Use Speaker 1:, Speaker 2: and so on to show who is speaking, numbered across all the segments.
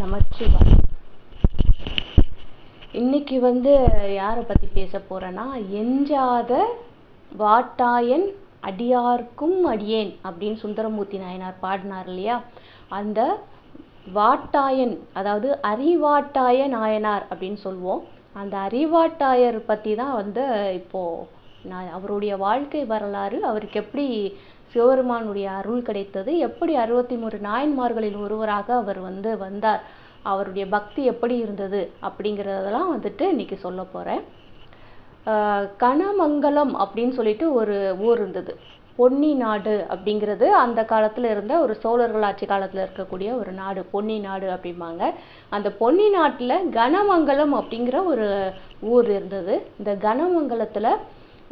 Speaker 1: நமச்சிவாய் இன்னைக்கு வந்து யாரை பற்றி பேச போகிறேன்னா எஞ்சாத வாட்டாயன் அடியார்க்கும் அடியேன் அப்படின்னு சுந்தரமூர்த்தி நாயனார் பாடினார் இல்லையா? அந்த வாட்டாயன் அதாவது அறிவாட்டாய நாயனார் அப்படின்னு சொல்லுவோம் அந்த அறிவாட்டாயர் பற்றி தான் வந்து இப்போது நான் அவருடைய வாழ்க்கை வரலாறு அவருக்கு எப்படி சிவபெருமானுடைய அருள் கிடைத்தது. எப்படி அறுபத்தி மூன்று நாயன்மார்களில் ஒருவராக அவர் வந்து வந்தார் அவருடைய பக்தி எப்படி இருந்தது அப்படிங்கிறதெல்லாம் வந்துட்டு இன்னைக்கு சொல்ல போகிறேன் கனமங்கலம் அப்படின்னு சொல்லிட்டு ஒரு ஊர் இருந்தது. பொன்னி நாடு அப்படிங்கிறது அந்த காலத்தில் இருந்த ஒரு சோழர்கள் ஆட்சி காலத்தில் இருக்கக்கூடிய ஒரு நாடு பொன்னி நாடு அப்படிம்பாங்க. அந்த பொன்னி நாட்டில் கனமங்கலம் அப்படிங்கிற ஒரு ஊர் இருந்தது. இந்த கனமங்கலத்தில்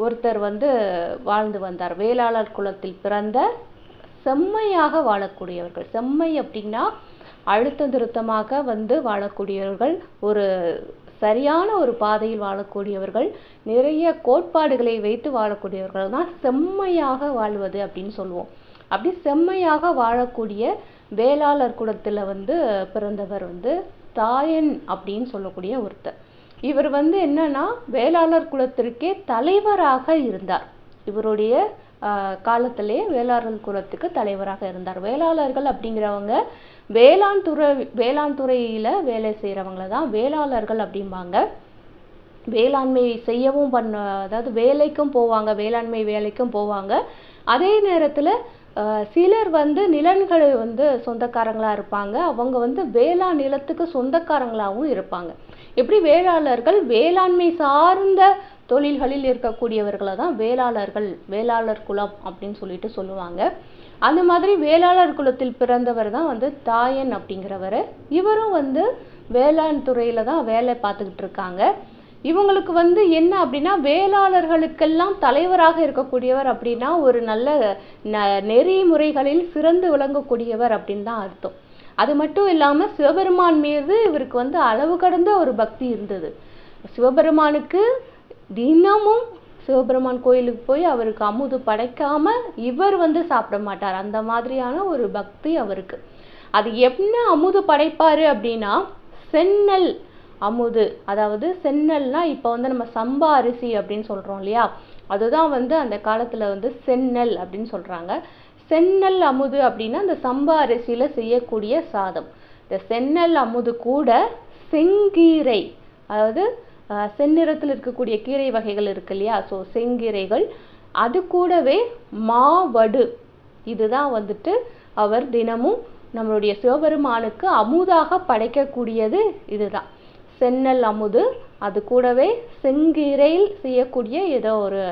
Speaker 1: ஒருத்தர் வந்து வாழ்ந்து வந்தார். வேளாளர் குலத்தில் பிறந்த செம்மையாக வாழக்கூடியவர்கள். செம்மை அப்படின்னா அழுத்த திருத்தமாக வந்து வாழக்கூடியவர்கள் ஒரு சரியான ஒரு பாதையில் வாழக்கூடியவர்கள் நிறைய கோட்பாடுகளை வைத்து வாழக்கூடியவர்கள் தான் செம்மையாக வாழ்வது அப்படின்னு சொல்லுவோம். அப்படி செம்மையாக வாழக்கூடிய வேளாளர் குலத்தில் வந்து பிறந்தவர் வந்து தாயன் அப்படின்னு சொல்லக்கூடிய ஒருத்தர். இவர் வந்து என்னன்னா வேளாளர் குலத்திற்கே தலைவராக இருந்தார். இவருடைய காலத்திலே வேளாளர் குலத்துக்கு தலைவராக இருந்தார். வேளாளர்கள் அப்படிங்கிறவங்க வேளாண் துறை வேளாண் துறையில் வேலை செய்கிறவங்கள தான் வேளாளர்கள் அப்படிம்பாங்க. வேளாண்மை செய்யவும் பண்ண அதாவது வேலைக்கும் போவாங்க வேளாண்மை வேலைக்கும் போவாங்க. அதே நேரத்தில் சிலர் வந்து நிலன்கள் வந்து சொந்தக்காரங்களாக இருப்பாங்க. அவங்க வந்து வேளாண் நிலத்துக்கு சொந்தக்காரங்களாகவும் இருப்பாங்க. எப்படி வேளாளர்கள் வேளாண்மை சார்ந்த தொழில்களில் இருக்கக்கூடியவர்களை தான் வேளாளர்கள் வேளாளர் குலம் அப்படின்னு சொல்லிட்டு சொல்லுவாங்க. அந்த மாதிரி வேளாளர் குலத்தில் பிறந்தவர் தான் வந்து தாயன் அப்படிங்கிறவர். இவரும் வந்து வேளாண் துறையில தான் வேலை பார்த்துக்கிட்டு இருக்காங்க. இவங்களுக்கு வந்து என்ன அப்படின்னா வேளாளர்களுக்கெல்லாம் தலைவராக இருக்கக்கூடியவர் அப்படின்னா ஒரு நல்ல நெறிமுறைகளில் சிறந்து விளங்கக்கூடியவர் அப்படின்னு தான் அர்த்தம். அது மட்டும் இல்லாமல் சிவபெருமான் மீது இவருக்கு வந்து அளவு கடந்த ஒரு பக்தி இருந்தது. சிவபெருமானுக்கு தினமும் சிவபெருமான் கோயிலுக்கு போய் அவருக்கு அமுது படைக்காம இவர் வந்து சாப்பிட மாட்டார். அந்த மாதிரியான ஒரு பக்தி அவருக்கு. அது என்ன அமுது படைப்பாரு அப்படின்னா சென்னல் அமுது. அதாவது சென்னல்னா இப்போ வந்து நம்ம சம்பா அரிசி அப்படின்னு சொல்றோம் இல்லையா? அதுதான் வந்து அந்த காலத்துல வந்து சென்னல் அப்படின்னு சொல்றாங்க. சென்னல் அமுது அப்படின்னா அந்த சம்பா அரிசியில் செய்யக்கூடிய சாதம். இந்த சென்னல் அமுது கூட செங்கீரை அதாவது செந்நிறத்தில் இருக்கக்கூடிய கீரை வகைகள் இருக்கு இல்லையா? ஸோ செங்கீரைகள். அது கூடவே மாவடு. இதுதான் வந்துட்டு அவர் தினமும் நம்மளுடைய சிவபெருமானுக்கு அமுதாக படைக்கக்கூடியது இதுதான். சென்னல் அமுது அது கூடவே செங்கீரையில் செய்யக்கூடிய ஏதோ ஒரு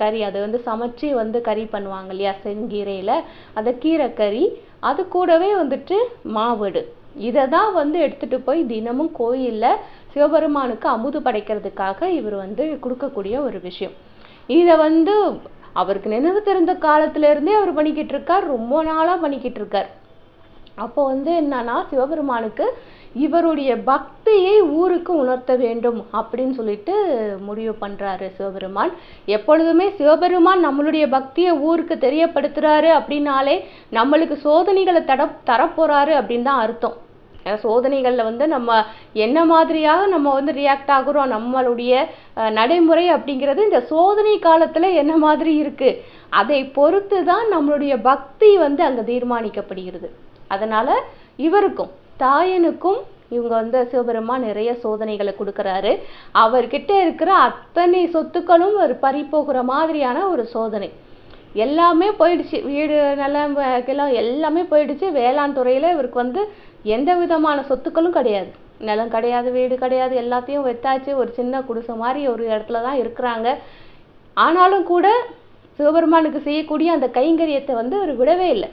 Speaker 1: கறி. அதை வந்து சமைச்சு வந்து கறி பண்ணுவாங்க இல்லையா செங்கீரையில். அந்த கீரை கறி அது கூடவே வந்துட்டு மாவடு. இதை தான் வந்து எடுத்துகிட்டு போய் தினமும் கோயிலில் சிவபெருமானுக்கு அமுது படைக்கிறதுக்காக இவர் வந்து கொடுக்கக்கூடிய ஒரு விஷயம். இதை வந்து அவருக்கு நினைவு தெரிந்த காலத்திலேருந்தே அவர் பண்ணிக்கிட்டு இருக்கார். ரொம்ப நாளாக பண்ணிக்கிட்டு இருக்கார். அப்போ வந்து என்னன்னா சிவபெருமானுக்கு இவருடைய பக்தியை ஊருக்கு உணர்த்த வேண்டும் அப்படின்னு சொல்லிட்டு முடிவு பண்ணுறாரு சிவபெருமான். எப்பொழுதுமே சிவபெருமான் நம்மளுடைய பக்தியை ஊருக்கு தெரியப்படுத்துகிறாரு அப்படின்னாலே நம்மளுக்கு சோதனைகளை தட தரப்போகிறாரு அப்படின்னு தான் அர்த்தம். சோதனைகளில் வந்து நம்ம என்ன மாதிரியாக நம்ம வந்து ரியாக்ட் ஆகுறோம் நம்மளுடைய நடைமுறை அப்படிங்கிறது இந்த சோதனை காலத்தில் என்ன மாதிரி இருக்குது அதை பொறுத்து தான் நம்மளுடைய பக்தி வந்து அங்கே தீர்மானிக்கப்படுகிறது. அதனால் இவருக்கும் தாயனுக்கும் இவங்க வந்து சிவபெருமான் நிறைய சோதனைகளை கொடுக்குறாரு. அவர்கிட்ட இருக்கிற அத்தனை சொத்துக்களும் ஒரு பறி போகிற மாதிரியான ஒரு சோதனை. எல்லாமே போயிடுச்சு. வீடு நிலம் கிளம் எல்லாமே போயிடுச்சு. வேளாண் துறையில் இவருக்கு வந்து எந்த விதமான சொத்துக்களும் கிடையாது. நிலம் கிடையாது வீடு கிடையாது எல்லாத்தையும் வெத்தாச்சு. ஒரு சின்ன குடிசை மாதிரி ஒரு இடத்துல தான் இருக்கிறாங்க. ஆனாலும் கூட சிவபெருமானுக்கு செய்யக்கூடிய அந்த கைங்கரியத்தை வந்து அவர் விடவே இல்லை.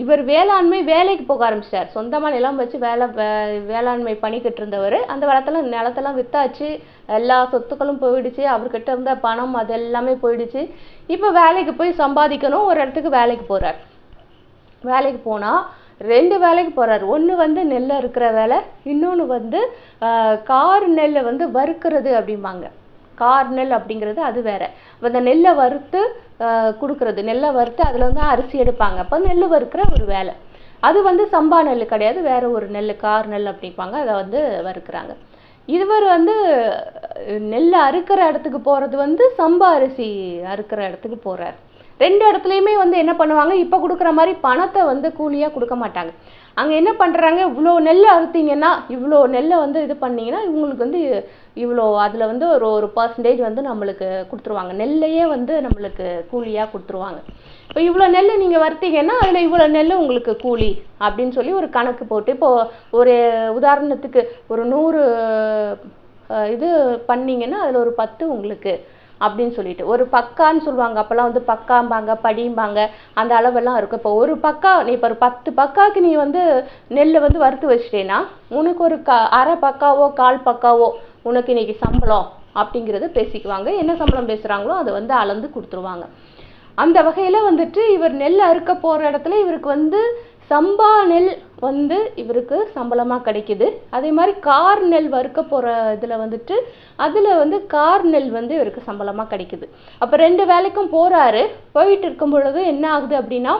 Speaker 1: இவர் வேளாண்மை வேலைக்கு போக ஆரம்பிச்சிட்டார் சொந்தமாக நிலம் வச்சு வேலை வேளாண்மை பண்ணிக்கிட்டு இருந்தவர் அந்த காலத்தில் நிலத்தெல்லாம் வித்தாச்சு. எல்லா சொத்துக்களும் போயிடுச்சு. அவர்கிட்ட இருந்த பணம் அது எல்லாமே போயிடுச்சு. இப்போ வேலைக்கு போய் சம்பாதிக்கணும். ஒரு இடத்துக்கு வேலைக்கு போகிறார் வேலைக்கு போனால் ரெண்டு வேலைக்கு போகிறார் ஒன்று வந்து நெல்லை இருக்கிற வேலை இன்னொன்று வந்து கார் நெல்லை வந்து வறுக்கிறது அப்படிம்பாங்க. கார் நெல் அப்படிங்கிறது அது வேற. அப்ப அந்த நெல்லை வறுத்து கொடுக்கறது. நெல்லை வறுத்து அதில் வந்து அரிசி எடுப்பாங்க. அப்போ நெல் வறுக்கிற ஒரு வேலை. அது வந்து சம்பா நெல் கிடையாது. வேறு ஒரு நெல் கார் நெல் அப்படிம்பாங்க. அதை வந்து வறுக்கிறாங்க. இவர் வந்து நெல் அறுக்கிற இடத்துக்கு போகிறது வந்து சம்பா அரிசி அறுக்கிற இடத்துக்கு போகிறார் ரெண்டு இடத்துலையுமே வந்து என்ன பண்ணுவாங்க? இப்போ கொடுக்குற மாதிரி பணத்தை வந்து கூலியாக கொடுக்க மாட்டாங்க. அங்கே என்ன பண்ணுறாங்க இவ்வளோ நெல் அறுத்தீங்கன்னா இவ்வளோ நெல்லை வந்து இது பண்ணிங்கன்னா இவங்களுக்கு வந்து இவ்வளோ அதில் வந்து ஒரு ஒரு பர்சன்டேஜ் வந்து நம்மளுக்கு கொடுத்துருவாங்க. நெல்லையே வந்து நம்மளுக்கு கூலியாக கொடுத்துருவாங்க. இப்போ இவ்வளோ நெல் நீங்கள் வறுத்தீங்கன்னா அதில் இவ்வளோ நெல் உங்களுக்கு கூலி அப்படின்னு சொல்லி ஒரு கணக்கு போட்டு இப்போ ஒரு உதாரணத்துக்கு ஒரு நூறு இது பண்ணிங்கன்னா அதில் ஒரு பத்து உங்களுக்கு அப்படின்னு சொல்லிட்டு. ஒரு பக்கான்னு சொல்லுவாங்க. அப்போல்லாம் வந்து பக்காம்பாங்க படிம்பாங்க. அந்த அளவெல்லாம் இருக்கும். இப்போ ஒரு பக்கா நீ இப்போ ஒரு பத்து பக்காவுக்கு நீ வந்து நெல்லை வந்து வறுத்து வச்சிட்டேன்னா உனக்கு ஒரு க அரை பக்காவோ கால் பக்காவோ உனக்கு இன்னைக்கு சம்பளம் அப்படிங்கிறத பேசிக்குவாங்க. என்ன சம்பளம் பேசுகிறாங்களோ அதை வந்து அளந்து கொடுத்துருவாங்க. அந்த வகையில் வந்துட்டு இவர் நெல் அறுக்க போகிற இடத்துல இவருக்கு வந்து சம்பா நெல் வந்து இவருக்கு சம்பளமாக கிடைக்குது. அதே மாதிரி கார் நெல் வறுக்க போகிற இதில் வந்துட்டு அதில் வந்து கார் நெல் வந்து இவருக்கு சம்பளமாக கிடைக்குது. அப்போ ரெண்டு வேலைக்கும் போகிறாரு போயிட்டு இருக்கும் பொழுது என்ன ஆகுது அப்படின்னா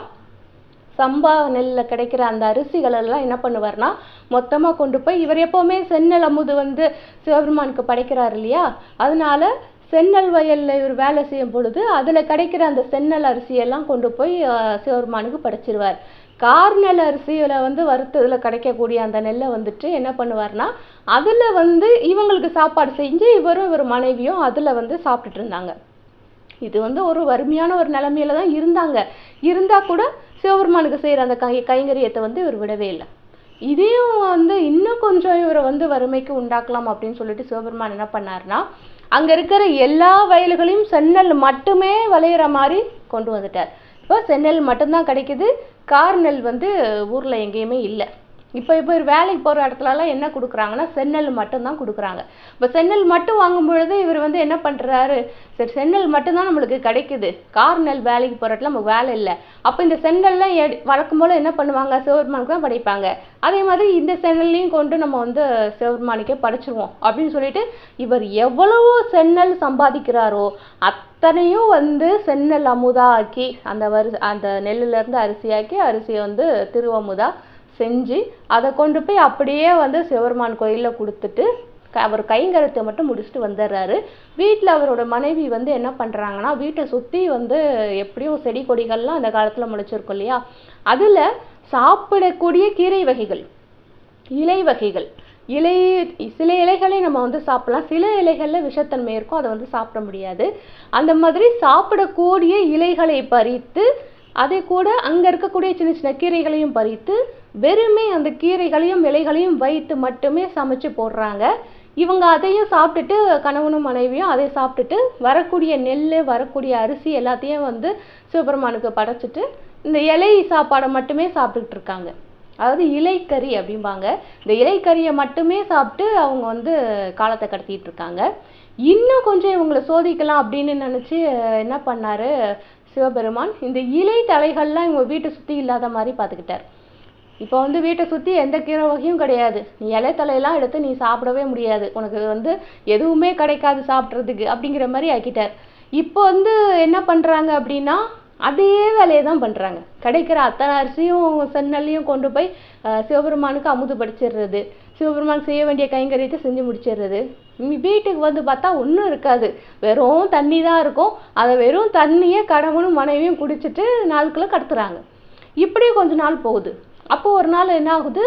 Speaker 1: சம்பா நெல்ல கிடைக்கிற அந்த அரிசிகளெல்லாம் என்ன பண்ணுவார்னா மொத்தமாக கொண்டு போய் இவர் எப்போவுமே செந்நெல் அமுது வந்து சிவபெருமானுக்கு படைக்கிறார் இல்லையா? அதனால செந்நெல் வயலில் இவர் வேலை செய்யும் பொழுது அதில் கிடைக்கிற அந்த செந்நெல் அரிசியெல்லாம் கொண்டு போய் சிவபெருமானுக்கு படைச்சிருவார். கார்நெல் அரிசியில் வந்து வறுத்ததில் கிடைக்கக்கூடிய அந்த நெல்லை வந்துட்டு என்ன பண்ணுவார்னா அதில் வந்து இவங்களுக்கு சாப்பாடு செஞ்சு இவரும் இவர் மனைவியும் அதில் வந்து சாப்பிட்டுட்டு இருந்தாங்க. இது வந்து ஒரு வறுமையான ஒரு நிலைமையில தான் இருந்தாங்க. இருந்தால் கூட சிவபெருமானுக்கு செய்கிற அந்த கை கைங்கரியத்தை வந்து இவர் விடவே இல்லை. இதையும் வந்து இன்னும் கொஞ்சம் இவரை வந்து வறுமைக்கு உண்டாக்கலாம் அப்படின்னு சொல்லிட்டு சிவபெருமான் என்ன பண்ணாருன்னா அங்கே இருக்கிற எல்லா வயல்களையும் சென்னல் மட்டுமே விளையிற மாதிரி கொண்டு வந்துட்டார். இப்போ செந்நெல் மட்டும்தான் கிடைக்குது. கார் நெல் வந்து ஊரில் எங்கேயுமே இல்லை. இப்போ இப்போ வேலைக்கு போகிற இடத்துலலாம் என்ன கொடுக்குறாங்கன்னா செந்நெல் மட்டும்தான் கொடுக்குறாங்க. இப்போ செந்நெல் மட்டும் வாங்கும் பொழுது இவர் வந்து என்ன பண்ணுறாரு சரி செந்நெல் மட்டும்தான் நம்மளுக்கு கிடைக்குது. கார் நெல் வேலைக்கு போகிற இடத்துல நமக்கு வேலை இல்லை. அப்போ இந்த செந்நெல்லாம் எடு வளர்க்கும் போல் என்ன பண்ணுவாங்க? சிவபெருமானுக்கு தான் படைப்பாங்க. அதே மாதிரி இந்த செந்நெல்லையும் கொண்டு நம்ம வந்து சிவபெருமானுக்கே படைச்சிருவோம் அப்படின்னு சொல்லிட்டு இவர் எவ்வளவோ செந்நெல் சம்பாதிக்கிறாரோ அத்தனையும் வந்து செந்நெல் அமுதா ஆக்கி அந்த வரு அந்த நெல்லுலேருந்து அரிசியாக்கி அரிசியை வந்து திருவமுதா செஞ்சு அதை கொண்டு போய் அப்படியே வந்து சிவருமான் கோயிலில் கொடுத்துட்டு க- அவர் கைங்கரத்தை மட்டும் முடிச்சுட்டு வந்துடுறாரு வீட்டில் அவரோட மனைவி வந்து என்ன பண்ணுறாங்கன்னா வீட்டை சுற்றி வந்து எப்படியும் செடி கொடிகள்லாம் அந்த காலத்தில் முளைச்சிருக்கும் இல்லையா? அதில் சாப்பிடக்கூடிய கீரை வகைகள் இலை வகைகள் இலை சில இலைகளை நம்ம வந்து சாப்பிடலாம். சில இலைகளில் விஷத்தன்மை இருக்கும் அதை வந்து சாப்பிட முடியாது. அந்த மாதிரி சாப்பிடக்கூடிய இலைகளை பறித்து அதை கூட அங்கே இருக்கக்கூடிய சின்ன சின்ன கீரைகளையும் பறித்து வெறுமே அந்த கீரைகளையும் இலைகளையும் வைத்து மட்டுமே சமைச்சு போடுறாங்க. இவங்க அதையும் சாப்பிட்டுட்டு கணவனும் மனைவியும் அதை சாப்பிட்டுட்டு வரக்கூடிய நெல் வரக்கூடிய அரிசி எல்லாத்தையும் வந்து சிவபெருமானுக்கு படைச்சிட்டு இந்த இலை சாப்பாடை மட்டுமே சாப்பிட்டுக்கிட்டு இருக்காங்க. அதாவது இலைக்கறி அப்படிம்பாங்க. இந்த இலைக்கறியை மட்டுமே சாப்பிட்டு அவங்க வந்து காலத்தை கடத்திட்டு இருக்காங்க. இன்னும் கொஞ்சம் இவங்களை சோதிக்கலாம் அப்படின்னு நினச்சி என்ன பண்ணாரு? சிவபெருமான் இந்த இலை தலைகள்லாம் இவங்க வீட்டை சுற்றி இல்லாத மாதிரி பார்த்துக்கிட்டார். இப்போ வந்து வீட்டை சுற்றி எந்த கீரை வகையும் கிடையாது. நீ இலை தலையெல்லாம் எடுத்து நீ சாப்பிடவே முடியாது. உனக்கு வந்து எதுவுமே கிடைக்காது சாப்பிட்றதுக்கு அப்படிங்கிற மாதிரி ஆக்கிட்டார். இப்போ வந்து என்ன பண்ணுறாங்க அப்படின்னா அதே வேலையை தான் பண்ணுறாங்க கிடைக்கிற அத்தனை அரிசியும் சென்னல்லையும் கொண்டு போய் சிவபெருமானுக்கு அமுது படிச்சிடுறது. சிவபெருமான் செய்ய வேண்டிய கைங்கரியத்தை செஞ்சு முடிச்சிடுறது. வீட்டுக்கு வந்து பார்த்தா ஒன்றும் இருக்காது. வெறும் தண்ணி தான் இருக்கும். அதை வெறும் தண்ணியை கணவனும் மனைவியும் குடிச்சிட்டு நாளுக்குள்ளே கடத்துறாங்க. இப்படி கொஞ்ச நாள் போகுது. அப்போ ஒரு நாள் என்ன ஆகுது?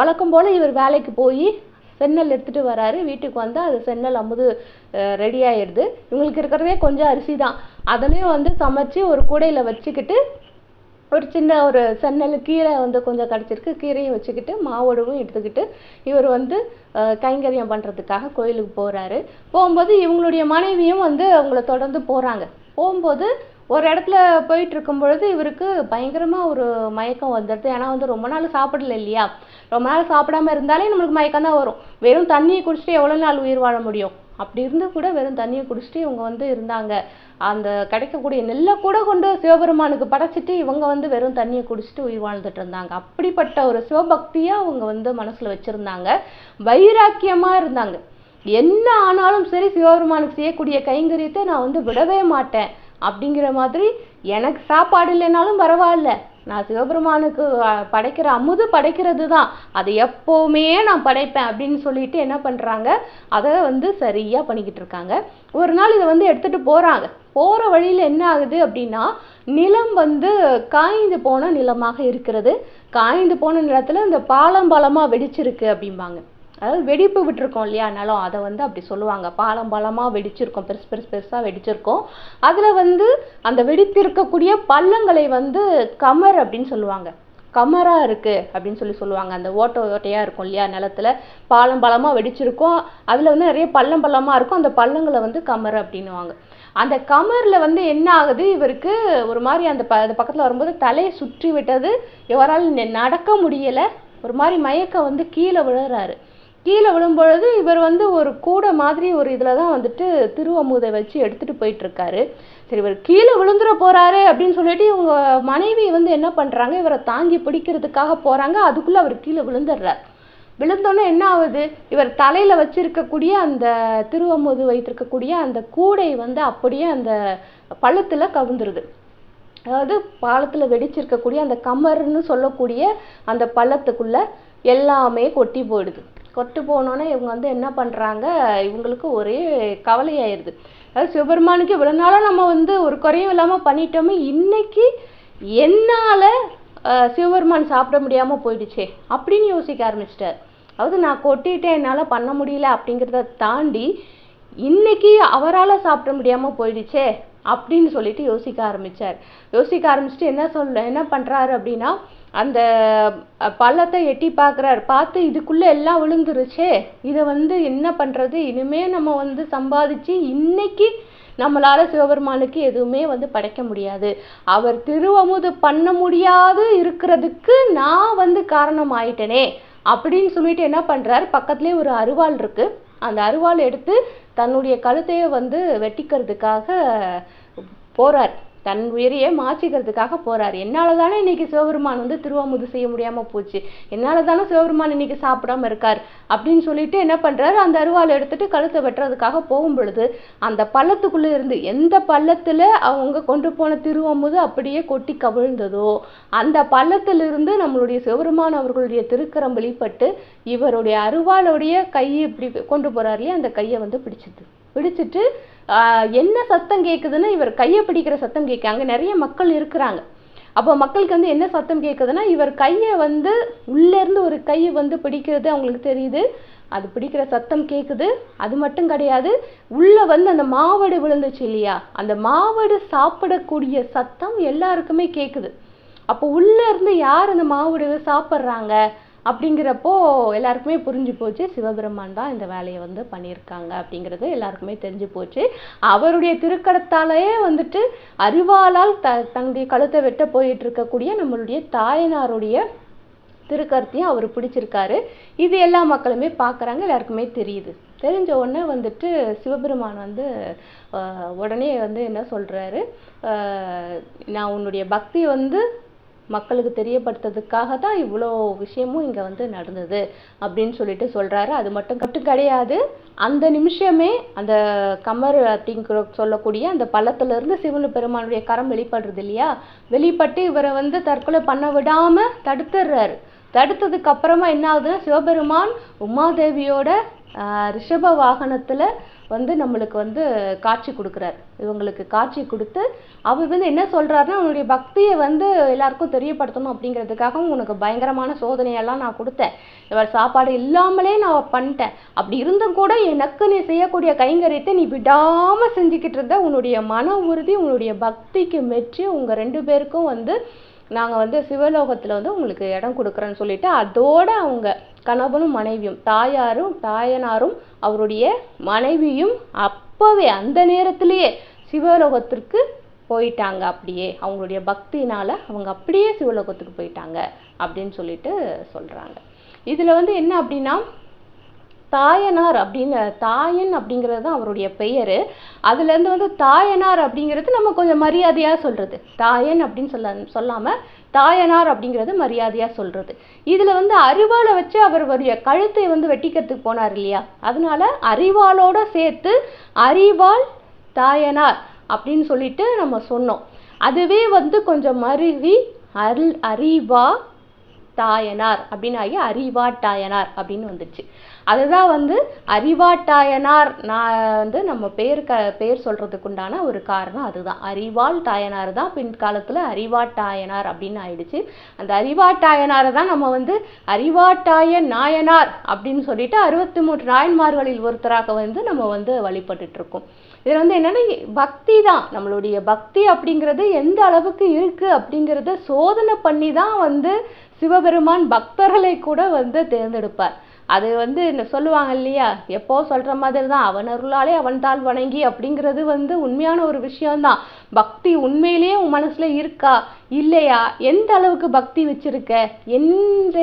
Speaker 1: வழக்கம் போல் இவர் வேலைக்கு போய் செந்நெல் எடுத்துகிட்டு வராரு. வீட்டுக்கு வந்து அது சென்னல் அமுது ரெடி ஆயிடுது. இவங்களுக்கு இருக்கிறதே கொஞ்சம் அரிசி தான். அதுலயும் வந்து சமைச்சு ஒரு கூடையில் வச்சுக்கிட்டு ஒரு சின்ன ஒரு சென்னல் கீரை வந்து கொஞ்சம் கிடச்சிருக்கு. கீரையும் வச்சுக்கிட்டு மாவோடவும் எடுத்துக்கிட்டு இவர் வந்து கைங்கரியம் பண்ணுறதுக்காக கோயிலுக்கு போகிறாரு போகும்போது இவங்களுடைய மனைவியும் வந்து அவங்கள தொடர்ந்து போகிறாங்க போகும்போது ஒரு இடத்துல போயிட்டு இருக்கும் பொழுது இவருக்கு பயங்கரமாக ஒரு மயக்கம் வந்துடுது. ஏன்னா வந்து ரொம்ப நாள் சாப்பிடல இல்லையா? ரொம்ப நாள் சாப்பிடாம இருந்தாலே நம்மளுக்கு மயக்கம் தான் வரும். வெறும் தண்ணியை குடிச்சிட்டு எவ்வளோ நாள் உயிர் வாழ முடியும்? அப்படி இருந்து கூட வெறும் தண்ணியை குடிச்சிட்டு இவங்க வந்து இருந்தாங்க. அந்த கிடைக்கக்கூடிய நெல்லை கூட கொண்டு சிவபெருமானுக்கு படைச்சிட்டு இவங்க வந்து வெறும் தண்ணியை குடிச்சிட்டு உயிர் வாழ்ந்துட்டு இருந்தாங்க. அப்படிப்பட்ட ஒரு சிவபக்தியாக அவங்க வந்து மனசில் வச்சுருந்தாங்க. வைராக்கியமாக இருந்தாங்க. என்ன ஆனாலும் சரி சிவபெருமானுக்கு செய்யக்கூடிய கைங்கரியத்தை நான் வந்து விடவே மாட்டேன். அப்படிங்கிற மாதிரி எனக்கு சாப்பாடு இல்லைனாலும் பரவாயில்ல. நான் சிவபெருமானுக்கு படைக்கிற அமுது படைக்கிறது தான் அதை எப்போவுமே நான் படைப்பேன் அப்படின்னு சொல்லிட்டு என்ன பண்ணுறாங்க அதை வந்து சரியாக பண்ணிக்கிட்டு இருக்காங்க. ஒரு நாள் இதை வந்து எடுத்துகிட்டு போகிறாங்க போகிற வழியில் என்ன ஆகுது அப்படின்னா நிலம் வந்து காய்ந்து போன நிலமாக இருக்கிறது. காய்ந்து போன நிலத்தில் இந்த பாலம் பாலமாக வெடிச்சிருக்கு அப்படிம்பாங்க. அதாவது வெடிப்பு விட்டுருக்கோம் இல்லையா நிலம்? அதை வந்து அப்படி சொல்லுவாங்க. பாலம் பாலமாக வெடிச்சிருக்கோம். பெருசு பெருசு பெருசாக வெடிச்சிருக்கோம். அதில் வந்து அந்த வெடித்திருக்கக்கூடிய பள்ளங்களை வந்து கமர் அப்படின்னு சொல்லுவாங்க. கமராக இருக்குது அப்படின்னு சொல்லி சொல்லுவாங்க. அந்த ஓட்டை ஓட்டையாக இருக்கும் இல்லையா நிலத்துல. பாலம் பழமாக வெடிச்சிருக்கும். அதில் வந்து நிறைய பள்ளம் பள்ளமாக இருக்கும். அந்த பள்ளங்களை வந்து கமர் அப்படின்னுவாங்க. அந்த கமரில் வந்து என்ன ஆகுது? இவருக்கு ஒரு மாதிரி அந்த ப அந்த பக்கத்தில் வரும்போது தலையை சுற்றி விட்டது. இவரால் நெ- நடக்க முடியலை. ஒரு மாதிரி மயக்கம் வந்து கீழே விழுறாரு. கீழே விழும்பொழுது இவர் வந்து ஒரு கூடை மாதிரி ஒரு இதில் தான் வந்துட்டு திருவமுதை வச்சு எடுத்துகிட்டு போயிட்டுருக்காரு. சரி இவர் கீழே விழுந்துற போகிறாரு அப்படின்னு சொல்லிட்டு இவங்க மனைவி வந்து என்ன பண்ணுறாங்க இவரை தாங்கி பிடிக்கிறதுக்காக போகிறாங்க அதுக்குள்ளே அவர் கீழே விழுந்துடுறார். விழுந்தோன்னே என்ன ஆகுது? இவர் தலையில் வச்சிருக்கக்கூடிய அந்த திருவமுது வைத்திருக்கக்கூடிய அந்த கூடை வந்து அப்படியே அந்த பள்ளத்தில் கவுந்துருது. அதாவது பாலத்தில் வெடிச்சிருக்கக்கூடிய அந்த கமர்னு சொல்லக்கூடிய அந்த பள்ளத்துக்குள்ளே எல்லாமே கொட்டி போயிடுது. கொட்டி போனோன்னே இவங்க வந்து என்ன பண்ணுறாங்க இவங்களுக்கு ஒரே கவலையாயிருது. அதாவது சிவபெருமானுக்கு இவ்வளோ நாளா நம்ம வந்து ஒரு குறையும் இல்லாமல் பண்ணிட்டோமே இன்னைக்கு என்னால் சிவபெருமான் சாப்பிட முடியாமல் போயிடுச்சே அப்படின்னு யோசிக்க ஆரம்பிச்சிட்டார். அதாவது நான் கொட்டிட்டேன் என்னால் பண்ண முடியல அப்படிங்கிறத தாண்டி இன்னைக்கு அவரால் சாப்பிட முடியாமல் போயிடுச்சே அப்படின்னு சொல்லிட்டு யோசிக்க ஆரம்பிச்சார். யோசிக்க ஆரம்பிச்சுட்டு என்ன சொல்ல என்ன பண்ணுறாரு அப்படின்னா அந்த பள்ளத்தை எட்டி பார்க்குறாரு. பார்த்து இதுக்குள்ளே எல்லாம் விழுந்துருச்சே இதை வந்து என்ன பண்ணுறது இனிமேல் நம்ம வந்து சம்பாதிச்சு இன்னைக்கு நம்மளால சிவபெருமானுக்கு எதுவுமே வந்து படைக்க முடியாது. அவர் திருவமுது பண்ண முடியாது இருக்கிறதுக்கு நான் வந்து காரணம் ஆயிட்டனே அப்படின்னு சொல்லிட்டு என்ன பண்றாரு? பக்கத்துலேயே ஒரு அருவாள் இருக்கு. அந்த அருவாள் எடுத்து தன்னுடைய கழுத்தையை வந்து வெட்டிக்கிறதுக்காக போறார். தன் உயிரையே மாற்றிக்கிறதுக்காக போகிறார் என்னால தானே இன்னைக்கு சிவபெருமான் வந்து திருவாமுது செய்ய முடியாம போச்சு. என்னால தானே சிவபெருமான் இன்னைக்கு சாப்பிடாம இருக்கார் அப்படின்னு சொல்லிட்டு என்ன பண்றாரு? அந்த அருவாளை எடுத்துட்டு கழுத்தை வெட்டுறதுக்காக போகும் பொழுது அந்த பள்ளத்துக்குள்ள இருந்து எந்த பள்ளத்துல அவங்க கொண்டு போன திருவாமுது அப்படியே கொட்டி கவிழ்ந்ததோ அந்த பள்ளத்திலிருந்து நம்மளுடைய சிவபெருமான் அவர்களுடைய திருக்கரம் வெளிப்பட்டு இவருடைய அருவாளுடைய கையை இப்படி கொண்டு போறாரு இல்லையா? அந்த கையை வந்து பிடிச்சிது. பிடிச்சிட்டு என்ன சத்தம் கேட்குதுன்னா இவர் கையை பிடிக்கிற சத்தம் கேட்க அங்கே நிறைய மக்கள் இருக்கிறாங்க. அப்போ மக்களுக்கு வந்து என்ன சத்தம் கேட்குதுன்னா இவர் கையை வந்து உள்ளேருந்து ஒரு கை வந்து பிடிக்கிறது அவங்களுக்கு தெரியுது. அது பிடிக்கிற சத்தம் கேட்குது அது மட்டும் கிடையாது உள்ளே வந்து அந்த மாவடு விழுந்துச்சு இல்லையா? அந்த மாவடு சாப்பிடக்கூடிய சத்தம் எல்லாருக்குமே கேட்குது அப்போ உள்ளேருந்து யார் அந்த மாவடு சாப்பிட்றாங்க? அப்படிங்கிறப்போ எல்லாருக்குமே புரிஞ்சு போச்சு. சிவபெருமான் தான் இந்த வேலையை வந்து பண்ணியிருக்காங்க அப்படிங்கிறது எல்லாருக்குமே தெரிஞ்சு போச்சு. அவருடைய திருக்கடத்தாலேயே வந்துட்டு அறிவாளால் த தன்னுடைய கழுத்தை வெட்ட போயிட்டு இருக்கக்கூடிய நம்மளுடைய தாயனாருடைய திருக்கருத்தையும் அவர் பிடிச்சிருக்காரு. இது எல்லா மக்களுமே பார்க்குறாங்க எல்லாருக்குமே தெரியுது. தெரிஞ்ச உடனே வந்துட்டு சிவபெருமான் வந்து உடனே வந்து என்ன சொல்கிறாரு நான் உன்னுடைய பக்தி வந்து மக்களுக்கு தெரியப்படுத்துறதுக்காக தான் இவ்வளோ விஷயமும் இங்கே வந்து நடந்தது அப்படின்னு சொல்லிட்டு சொல்கிறாரு அது மட்டும் மட்டும் கிடையாது. அந்த நிமிஷமே அந்த கமர் அப்படிங்கிற சொல்லக்கூடிய அந்த பள்ளத்துலேருந்து இருந்து பெருமானுடைய கரம் வெளிப்படுறது இல்லையா? வெளிப்பட்டு இவரை வந்து தற்கொலை பண்ண விடாமல் தடுத்துடுறாரு தடுத்ததுக்கு அப்புறமா என்ன ஆகுதுன்னா சிவபெருமான் உமாதேவியோட ரிஷப வாகனத்தில் வந்து நம்மளுக்கு வந்து காட்சி கொடுக்குறாரு. இவங்களுக்கு காட்சி கொடுத்து அவர் வந்து என்ன சொல்கிறாருன்னா அவனுடைய பக்தியை வந்து எல்லாருக்கும் தெரியப்படுத்தணும் அப்படிங்கிறதுக்காகவும் உனக்கு பயங்கரமான சோதனையெல்லாம் நான் கொடுத்தேன். இவர் சாப்பாடு இல்லாமலே நான் பண்ணிட்டேன். அப்படி இருந்தும் கூட எனக்கு நீ செய்யக்கூடிய கைங்கரியத்தை நீ விடாமல் செஞ்சுக்கிட்டு இருந்த உன்னுடைய மன உறுதி உன்னுடைய பக்திக்கு மெச்சு உங்கள் ரெண்டு பேருக்கும் வந்து நாங்கள் வந்து சிவலோகத்தில் வந்து உங்களுக்கு இடம் கொடுக்குறோன்னு சொல்லிட்டு அதோட அவங்க கணவனும் மனைவியும் தாயாரும் தாயனாரும் அவருடைய மனைவியும் அப்போவே அந்த நேரத்திலேயே சிவலோகத்திற்கு போயிட்டாங்க அப்படியே. அவங்களுடைய பக்தினால் அவங்க அப்படியே சிவலோகத்துக்கு போயிட்டாங்க அப்படின்னு சொல்லிட்டு சொல்கிறாங்க இதில் வந்து என்ன அப்படின்னா தாயனார் அப்படின்னு தாயன் அப்படிங்கிறது தான் அவருடைய பெயர். அதுலேருந்து வந்து தாயனார் அப்படிங்கிறது நம்ம கொஞ்சம் மரியாதையாக சொல்கிறது தாயன் அப்படின்னு சொல்ல சொல்லாமல் தாயனார் அப்படிங்கிறது மரியாதையாக சொல்கிறது இதில் வந்து அரிவாளை வச்சு அவருடைய கழுத்தை வந்து வெட்டிக்கிறதுக்கு போனார் இல்லையா? அதனால அரிவாளோட சேர்த்து அரிவாள் தாயனார் அப்படின்னு சொல்லிட்டு நம்ம சொன்னோம். அதுவே வந்து கொஞ்சம் மருவி அருள் அறிவா தாயனார் அப்படின்னு ஆகி அறிவாட்டாயனார் அப்படின்னு வந்துச்சு. அதுதான் வந்து அறிவாட்டாயனார் நான் வந்து நம்ம பேர் க பேர் சொல்கிறதுக்கு உண்டான ஒரு காரணம் அதுதான். அறிவாள் தாயனார் தான் பின்காலத்தில் அறிவாட்டாயனார் அப்படின்னு ஆயிடுச்சு. அந்த அறிவாட்டாயனாரை தான் நம்ம வந்து அறிவாட்டாய நாயனார் அப்படின்னு சொல்லிட்டு அறுபத்தி மூன்று நாயன்மார்களில் ஒருத்தராக வந்து நம்ம வந்து வழிபட்டுட்ருக்கோம். இதில் வந்து என்னென்னா பக்தி தான். நம்மளுடைய பக்தி அப்படிங்கிறது எந்த அளவுக்கு இருக்குது அப்படிங்கிறத சோதனை பண்ணி தான் வந்து சிவபெருமான் பக்தர்களை கூட வந்து தேர்ந்தெடுப்பார். அது வந்து இந்த சொல்லுவாங்க இல்லையா? எப்போ சொல்கிற மாதிரி தான் அவன் அருளாலே அவன் தாள் வணங்கி அப்படிங்கிறது வந்து உண்மையான ஒரு விஷயம்தான். பக்தி உண்மையிலேயே உன் மனசில் இருக்கா? இல்லையா? எந்த அளவுக்கு பக்தி வச்சிருக்க? எந்த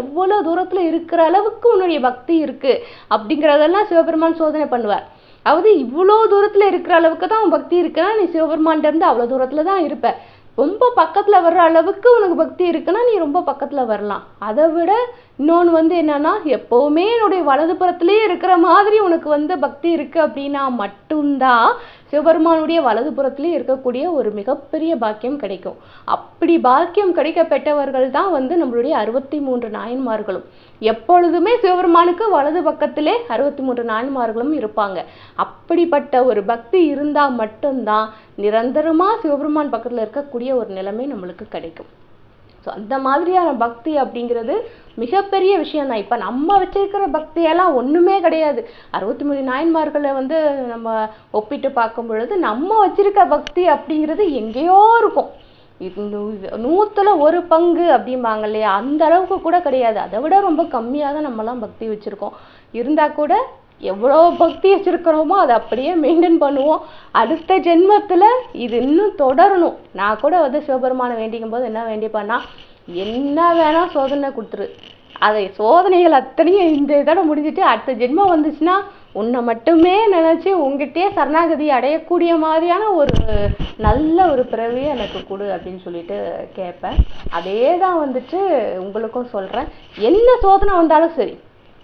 Speaker 1: எவ்வளோ தூரத்தில் இருக்கிற அளவுக்கு உன்னுடைய பக்தி இருக்குது அப்படிங்கிறதெல்லாம் சிவபெருமான் சோதனை பண்ணுவார். அதாவது இவ்வளோ தூரத்தில் இருக்கிற அளவுக்கு தான் உன் பக்தி இருக்குன்னா நீ சிவபெருமான்கிட்ட இருந்து அவ்வளோ தூரத்தில் தான் இருப்ப. ரொம்ப பக்கத்தில் வர்ற அளவுக்கு உனக்கு பக்தி இருக்குன்னா நீ ரொம்ப பக்கத்தில் வரலாம். அதை விட இன்னொன்று வந்து என்னன்னா எப்போவுமே என்னுடைய வலது புறத்துலேயே இருக்கிற மாதிரி உனக்கு வந்து பக்தி இருக்கு அப்படின்னா மட்டும்தான் சிவபெருமானுடைய வலது புறத்துலேயே இருக்கக்கூடிய ஒரு மிகப்பெரிய பாக்கியம் கிடைக்கும். அப்படி பாக்கியம் கிடைக்கப்பெற்றவர்கள் தான் வந்து நம்மளுடைய அறுபத்தி மூன்று நாயன்மார்களும். எப்பொழுதுமே சிவபெருமானுக்கு வலது பக்கத்திலே அறுபத்தி மூன்று நாயன்மார்களும் இருப்பாங்க. அப்படிப்பட்ட ஒரு பக்தி இருந்தால் மட்டும்தான் நிரந்தரமாக சிவபெருமான் பக்கத்தில் இருக்கக்கூடிய ஒரு நிலைமை நம்மளுக்கு கிடைக்கும். ஸோ அந்த மாதிரியான பக்தி அப்படிங்கிறது மிகப்பெரிய விஷயம் தான். இப்போ நம்ம வச்சிருக்கிற பக்தியெல்லாம் ஒன்றுமே கிடையாது. அறுபத்தி மூணு நாயன்மார்களை வந்து நம்ம ஒப்பிட்டு பார்க்கும் பொழுது நம்ம வச்சிருக்க பக்தி அப்படிங்கிறது எங்கேயோ இருக்கும். நூற்றுல ஒரு பங்கு அப்படிம்பாங்க இல்லையா? அந்த அளவுக்கு கூட கிடையாது. அதை விட ரொம்ப கம்மியாக தான் நம்மலாம் பக்தி வச்சுருக்கோம். இருந்தால் கூட எவ்வளோ பக்தி வச்சுருக்கிறோமோ அதை அப்படியே மெயின்டைன் பண்ணுவோம். அடுத்த ஜென்மத்தில் இது இன்னும் தொடரணும். நான் கூட வந்து சிவபெருமானை வேண்டிக்கும் போது என்ன வேண்டிப்பேன்னா என்ன வேணால் சோதனை கொடுத்துரு. அதை சோதனைகள் அத்தனையும் இந்த இதோட முடிஞ்சிட்டு அடுத்த ஜென்மம் வந்துச்சுன்னா உன்னை மட்டுமே நினச்சி உங்ககிட்டயே சரணாகதி அடையக்கூடிய மாதிரியான ஒரு நல்ல ஒரு பிறவியை எனக்கு கொடு அப்படின்னு சொல்லிட்டு கேட்பேன். அதே தான் வந்துட்டு உங்களுக்கும் சொல்கிறேன் என்ன சோதனை வந்தாலும் சரி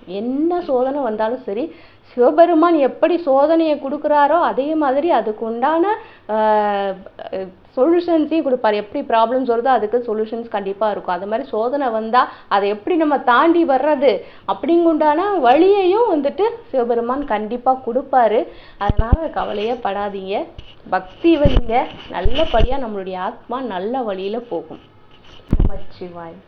Speaker 1: என்ன சோதனை வந்தாலும் சரி சிவபெருமான் எப்படி சோதனையை கொடுக்குறாரோ அதே மாதிரி அதுக்கு உண்டான சொல்யூஷன்ஸையும் கொடுப்பாரு. எப்படி ப்ராப்ளம்ஸ் வருதோ அதுக்கு சொல்யூஷன்ஸ் கண்டிப்பாக இருக்கும். அது மாதிரி சோதனை வந்தால் அதை எப்படி நம்ம தாண்டி வர்றது அப்படிங்குண்டான வழியையும் வந்துட்டு சிவபெருமான் கண்டிப்பாக கொடுப்பாரு. அதனால் கவலையே படாதீங்க. பக்தி வைங்க நல்லபடியாக நம்மளுடைய ஆத்மா நல்ல வழியில் போகும். நமச்சிவாய்